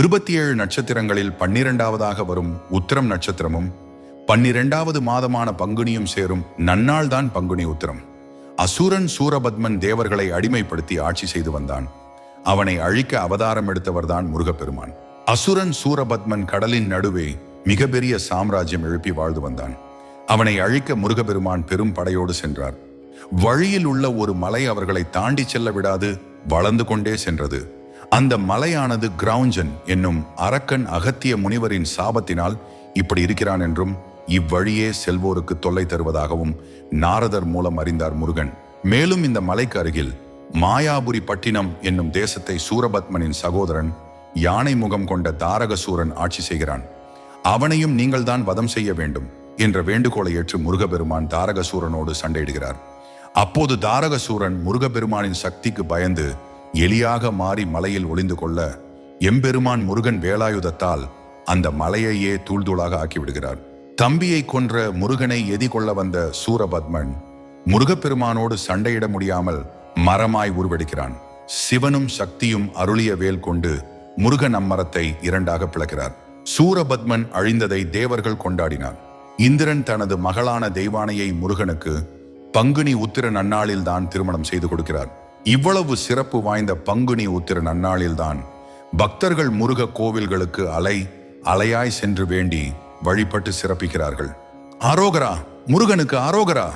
இருபத்தி ஏழு நட்சத்திரங்களில் பன்னிரெண்டாவதாக வரும் உத்திரம் நட்சத்திரமும் பன்னிரெண்டாவது மாதமான பங்குனியும் சேரும் நன்னாள்தான் பங்குனி உத்திரம். அசுரன் சூரபத்மன் தேவர்களை அடிமைப்படுத்தி ஆட்சி செய்து வந்தான். அவனை அழிக்க அவதாரம் எடுத்தவர்தான் முருகப்பெருமான். அசுரன் சூரபத்மன் கடலின் நடுவே மிக பெரிய சாம்ராஜ்யம் எழுப்பி வாழ்ந்து வந்தான். அவனை அழிக்க முருகப்பெருமான் பெரும் படையோடு சென்றார். வழியில் உள்ள ஒரு மலை அவர்களை தாண்டி செல்ல விடாது வளர்ந்து கொண்டே சென்றது. அந்த மலையானது கிரௌஞ்சன் என்னும் அரக்கன் அகத்திய முனிவரின் சாபத்தினால் இப்படி இருக்கிறான் என்றும் இவ்வழியே செல்வோருக்கு தொல்லை தருவதாகவும் நாரதர் மூலம் அறிந்தார் முருகன். மேலும் இந்த மலைக்கு அருகில் மாயாபுரி பட்டினம் என்னும் தேசத்தை சூரபத்மனின் சகோதரன் யானை முகம் கொண்ட தாரகசூரன் ஆட்சி செய்கிறான். அவனையும் நீங்கள்தான் வதம் செய்ய வேண்டும் என்ற வேண்டுகோளை ஏற்று முருகபெருமான் தாரகசூரனோடு சண்டையிடுகிறார். அப்போது தாரகசூரன் முருகபெருமானின் சக்திக்கு பயந்து எலியாக மாறி மலையில் ஒளிந்து கொள்ள எம்பெருமான் முருகன் வேலாயுதத்தால் அந்த மலையையே தூள்தூளாக ஆக்கிவிடுகிறார். தம்பியை கொன்ற முருகனை எதிர்கொள்ள வந்த சூரபத்மன் முருகப்பெருமானோடு சண்டையிட முடியாமல் மரமாய் உருவெடுக்கிறான். சிவனும் சக்தியும் அருளிய வேல் கொண்டு முருகன் அம்மரத்தை இரண்டாக பிளக்கிறார். சூரபத்மன் அழிந்ததை தேவர்கள் கொண்டாடினார். இந்திரன் தனது மகளான தெய்வானையை முருகனுக்கு பங்குனி உத்திர நன்னாளில்தான் திருமணம் செய்து கொடுக்கிறார். இவ்வளவு சிறப்பு வாய்ந்த பங்குனி உத்திர நன்னாளில்தான். பக்தர்கள் முருக கோவில்களுக்கு அலை அலையாய் சென்று வேண்டி வழிபட்டு சிறப்பிக்கிறார்கள். ஆரோகரா முருகனுக்கு ஆரோகரா?